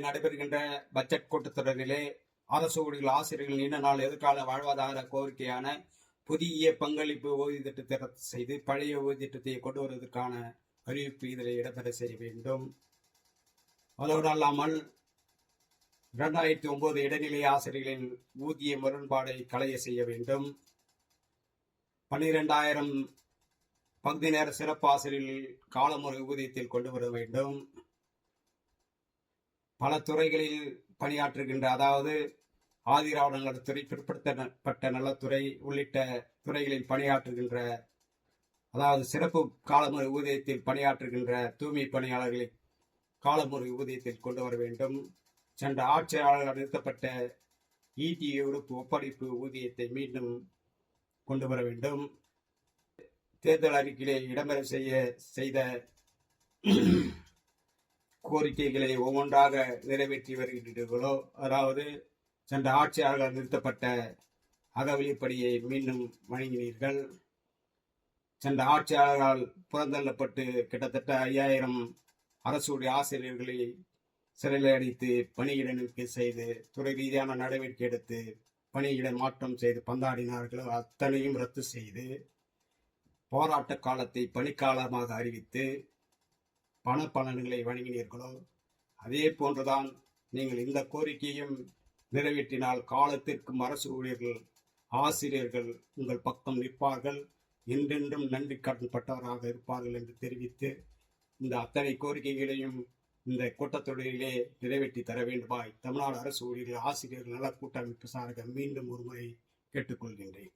மாநிலத்தில் நடைபெறுகின்ற பட்ஜெட் கூட்டத்தொடரிலே அரசு ஊழியர்கள் ஆசிரியர்கள் நீண்ட நாள் எதிர்கால வாழ்வாதார கோரிக்கையான புதிய பங்களிப்பு ஓய்வு திட்டத்தை ரத்து செய்து பழைய ஓய்வு திட்டத்தை கொண்டு வருவதற்கான அறிவிப்பு இதில் இடம்பெற செய்ய வேண்டும். அதோடு அல்லாமல் இரண்டாயிரத்தி ஒன்பது இடைநிலை ஆசிரியர்களின் ஊதிய முரண்பாடை களைய செய்ய வேண்டும். பன்னிரெண்டாயிரம் பகுதி நேர சிறப்பு ஆசிரியர்கள் காலமுறை ஊதியத்தில் கொண்டு வர வேண்டும். பல துறைகளில் பணியாற்றுகின்ற அதாவது ஆதிராவிட நலத்துறை பிற்படுத்தப்பட்ட நலத்துறை உள்ளிட்ட துறைகளில் பணியாற்றுகின்ற அதாவது சிறப்பு காலமுறை ஊதியத்தில் பணியாற்றுகின்ற தூய்மை பணியாளர்களை காலமுறை ஊதியத்தில் கொண்டு வர வேண்டும். சென்ற ஆட்சியாளர்கள் நிறுத்தப்பட்ட ஈட்டி உறுப்பு ஒப்படைப்பு ஊதியத்தை மீண்டும் கொண்டு வர வேண்டும். தேர்தல் அறிக்கையிலே இடம்பெற செய்ய செய்த கோரிக்கைகளை ஒவ்வொன்றாக நிறைவேற்றி வருகின்றீர்களோ? அதாவது சென்ற ஆட்சியாளர்கள் நிறுத்தப்பட்ட அகவழிப்படியை மீண்டும் வழங்கினீர்கள். சென்ற ஆட்சியாளர்களால் புறந்தள்ளப்பட்டு கிட்டத்தட்ட ஐயாயிரம் அரசுடைய ஆசிரியர்களை சிறையில் அடைத்து பணியிட நிற்க செய்து துறை ரீதியான நடவடிக்கை எடுத்து பணியிட மாற்றம் செய்து பந்தாடினார்களோ அத்தனையும் ரத்து செய்து போராட்ட காலத்தை பணிக்காலமாக அறிவித்து பண பலன்களை வழங்கினீர்களோ? அதே போன்றுதான் நீங்கள் இந்த கோரிக்கையும் நிறைவேற்றினால் காலத்திற்கும் அரசு ஊழியர்கள் ஆசிரியர்கள் உங்கள் பக்கம் நிற்பார்கள். என்றென்றும் நன்றி கடன்பட்டவராக இருப்பார்கள் என்று தெரிவித்து இந்த அத்தனை கோரிக்கைகளையும் இந்த கூட்டத்தொடரிலே நிறைவேற்றி தர வேண்டுமாய் தமிழ்நாடு அரசு ஊழியர்கள் ஆசிரியர்கள் நல கூட்டமைப்பு சார்க மீண்டும் ஒருமுறை கேட்டுக்கொள்கின்றேன்.